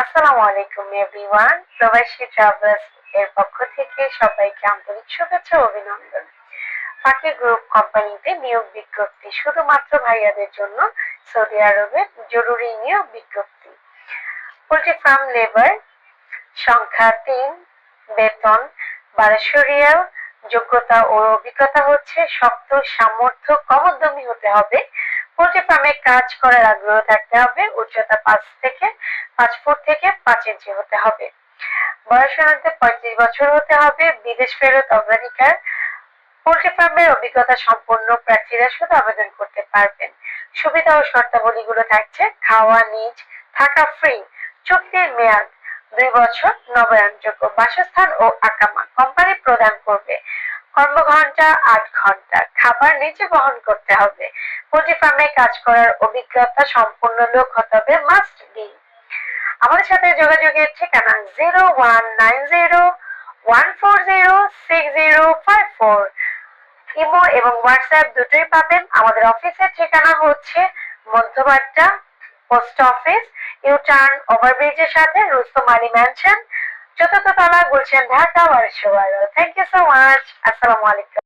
আসসালামু আলাইকুম এভরিওয়ান। প্রবাসী ট্রাভেলার্স এর পক্ষ থেকে সবাইকে আন্তরিক শুভেচ্ছা অভিনন্দন। ফাঁকি গ্রুপ কোম্পানিতে নিয়োগ বিজ্ঞপ্তি শুধুমাত্র ভাইয়াদের জন্য, সৌদি আরবের জরুরি নিয়োগ বিজ্ঞপ্তি। পোল্ট্রি ফার্ম লেবার সংখ্যা তিন, বেতন বারোশো যোগ্যতা ও অভিজ্ঞতা হচ্ছে শক্ত, সামর্থ্য, কমোদ্যমী হতে হবে। পোল্ট্রি কাজ করার আগ্রহ থাকতে হবে, উচ্চতা পাঁচ থেকে, পাঁচ ফুট থেকে পাঁচ ইঞ্চি হতে হবে। বয়স অনুযায়ী পঁয়ত্রিশ বছর হতে হবে, বিদেশ ফেরত অগ্রাধিকার। পোল্ট্রি ফার্মের অভিজ্ঞতা সম্পন্ন প্রার্থীরা শুধু আবেদন করতে পারবেন। সুবিধা ও শর্তাবলীগুলো থাকছে, খাওয়া, নিজ, থাকা ফ্রি চুক্তির মেয়াদ, দুই বছর, নবায়নযোগ্য বাসস্থান ও আকামা। কোম্পানি প্রদান করবে। কর্মঘন্টা আট ঘণ্টা খাবার নিজে বহন করতে হবে। পোল্ট্রি ফার্মে কাজ করার অভিজ্ঞতা সম্পন্ন লোক হতে হবে মাস্ট বি আমাদের সাথে যোগাযোগের ঠিকানা zero one nine zero one four zero six zero five four. Imo এবং হোয়াটসঅ্যাপ দুটোই পাবেন। আমাদের অফিসের ঠিকানা হচ্ছে Madhyabadda post office U turn ওভারব্রিজের সাথে রুস্তম আলী ম্যানশন চতুর্থ তলা গুলশান ঢাকা বারোশো বারো থ্যাংক ইউ সো মাচ আসসালামু আলাইকুম।